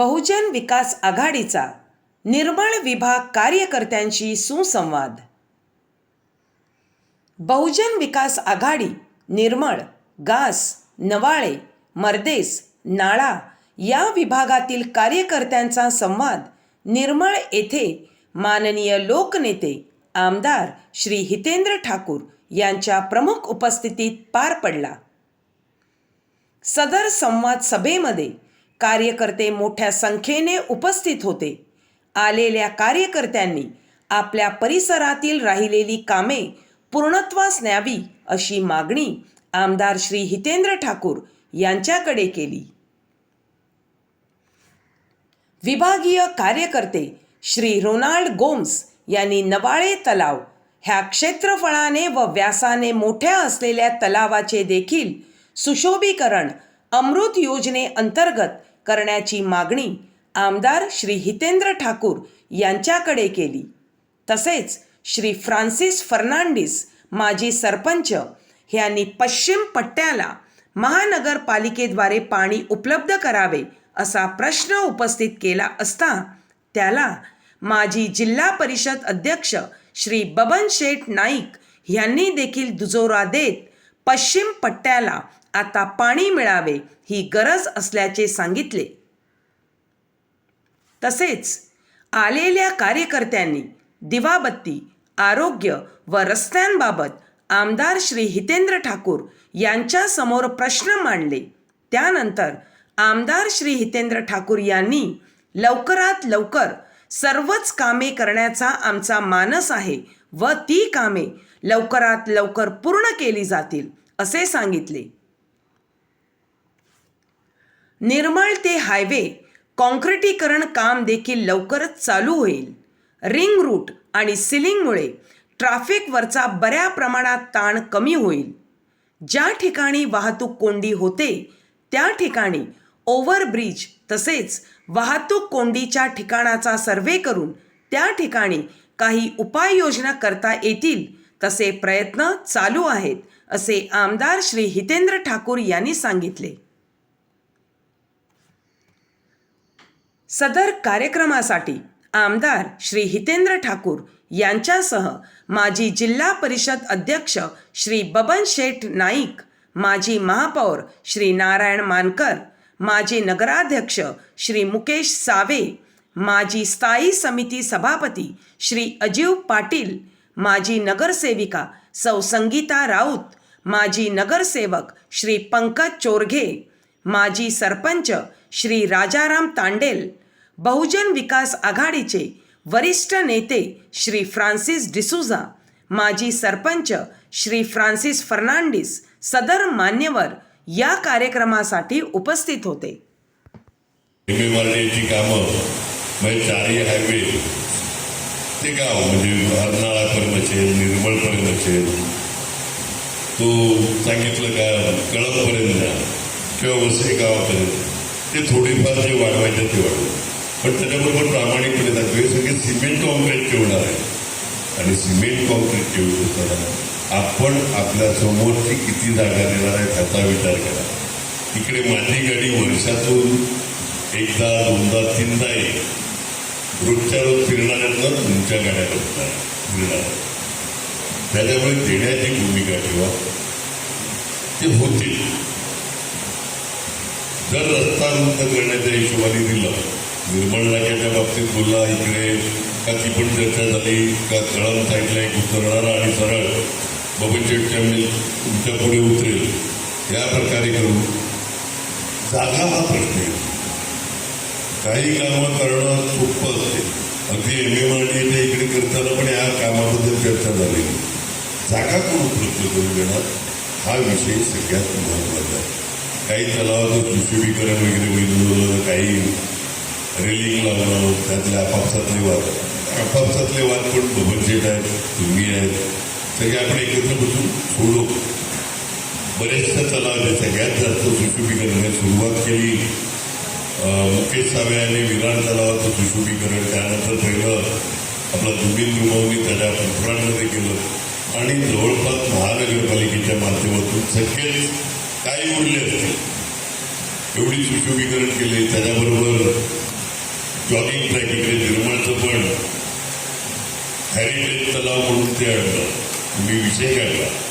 बहुजन विकास आघाडीचा निर्मळ विभाग कार्यकर्त्यांशी सुसंवाद. बहुजन विकास आघाडी निर्मळ गास नवाळे मर्देस नाळा या विभागातील कार्यकर्त्यांचा संवाद निर्मळ येथे माननीय लोकनेते आमदार श्री हितेंद्र ठाकूर यांच्या प्रमुख उपस्थितीत पार पडला. सदर संवाद सभेमध्ये कार्यकर्ते मोठ्या संख्येने उपस्थित होते. आलेल्या कार्यकर्त्यांनी आपल्या परिसरातील राहिलेली कामे पूर्णत्वास न्यावी अशी मागणी आमदार श्री हितेंद्र ठाकूर यांच्याकडे केली. विभागीय कार्यकर्ते श्री रोनाल्ड गोम्स यांनी नवाळे तलाव ह्या क्षेत्रफळाने व व्यासाने मोठ्या असलेल्या तलावाचे देखील सुशोभीकरण अमृत योजनेअंतर्गत करण्याची मागणी आमदार श्री हितेंद्र ठाकूर यांच्याकडे केली. तसेच श्री फ्रान्सिस फर्नांडिस माजी सरपंच यांनी पश्चिम पट्ट्याला महानगरपालिकेद्वारे पाणी उपलब्ध करावे असा प्रश्न उपस्थित केला असता त्याला माजी जिल्हा परिषद अध्यक्ष श्री बबन शेठ नाईक यांनी देखील दुजोरा देत पश्चिम पट्ट्याला आता पाणी मिळावे ही गरज असल्याचे सांगितले. तसेच आलेल्या कार्यकर्त्यांनी दिवाबत्ती आरोग्य व रस्त्यांबाबत आमदार श्री हितेंद्र ठाकूर यांच्यासमोर प्रश्न मांडले. त्यानंतर आमदार श्री हितेंद्र ठाकूर यांनी लवकरात लवकर सर्वच कामे करण्याचा आमचा मानस आहे व ती कामे लवकरात लवकर पूर्ण केली जातील असे सांगितले. निर्मळ ते हायवे कॉन्क्रिटीकरण काम देखील लवकरच चालू होईल. रिंग रूट आणि सिलिंगमुळे ट्रॅफिकवरचा बऱ्या प्रमाणात ताण कमी होईल. ज्या ठिकाणी वाहतूक कोंडी होते त्या ठिकाणी ओव्हरब्रिज तसेच वाहतूक कोंडीच्या ठिकाणाचा सर्वे करून त्या ठिकाणी काही उपाययोजना करता येतील तसे प्रयत्न चालू आहेत असे आमदार श्री हितेंद्र ठाकूर यांनी सांगितले. सदर कार्यक्रमासाठी आमदार श्री हितेंद्र ठाकूर यांच्यासह माजी जिल्हा परिषद अध्यक्ष श्री बबन शेठ नाईक माजी महापौर श्री नारायण मानकर माजी नगराध्यक्ष श्री मुकेश सावे माजी स्थायी समिती सभापती श्री अजीव पाटील माजी नगरसेविका सौ संगीता राऊत माजी नगरसेवक श्री पंकज चोरघे माजी सरपंच श्री राजाराम तांडेल बहुजन विकास आघाडीचे वरिष्ठ नेते श्री फ्रान्सिस डिसुझा माजी सरपंच श्री फ्रान्सिस फर्नांडिस सदर मान्यवर या कार्यक्रमासाठी उपस्थित होते. कामं म्हणजे चारही हायवे ते गाव म्हणजे अर्नाळापर्यंत असेल निर्मळपर्यंत असेल तो सांगितलं का कळपपर्यंत किंवा वसई गावापर्यंत ते थोडीफार जे वाढवायचे ते वाढवू पण त्याच्याबरोबर प्रामाणिकपणे दाखवे सगळे सिमेंट कॉन्क्रीट ठेवणार आहे। आणि सिमेंट कॉन्क्रीटचे असताना आपण आपल्या समोरची किती जागा देणार आहे त्याचा विचार करा. इकडे माझी गाडी वर्षातून एकदा दोनदा तीनदा येईल. रोजच्या रोज तुमच्या गाड्या बसणार फिरणार त्याच्यामुळे देण्याची भूमिका ठेवा. ते होतील. जर रस्ता रुंद करण्याच्या हिशोबाने दिलं निर्मळ नाक्याच्या बाबतीत बोलला इकडे का ती पण चर्चा झाली का कळम साईडला एक उतरणारा आणि सरळ बबनचेटच्या मिल तुमच्यापुढे उतरेल या प्रकारे करू. जागा हा प्रश्न आहे. काही कामं करणं सोपं असते अगदी एम एम आर डी इकडे करताना पण या कामाबद्दल चर्चा झाली. जागा कोण उपलब्ध करून देणार? हा विषय सगळ्यात महत्त्वाचा आहे. काही तलावाचं सुशोभीकरण वगैरे होईल काही रेलिंग लावणं त्यातले आपापसातले वाद. आपापसातले वाद पण बबनशेट आहेत तुम्ही आहेत. सगळे आपण एकत्र बसून सोडू. बरेचसे तलाव जे सगळ्यात जास्त सुशोभीकरणाने सुरुवात केली. मुकेश सावे यांनी विराट तलावाचं सुशोभीकरण त्यानंतर पहिलं आपला दुबीन दुमवणी त्याच्या पुराणमध्ये केलं. आणि जवळपास महानगरपालिकेच्या माध्यमातून सगळेच काही उरले असतील. एवढी सुशोभीकरण केले त्याच्याबरोबर जॉगिंग ट्रॅक इकडे निर्माणचं पण हॅरिटेज तलाव म्हणून ते आणलं. मी विषय काढला.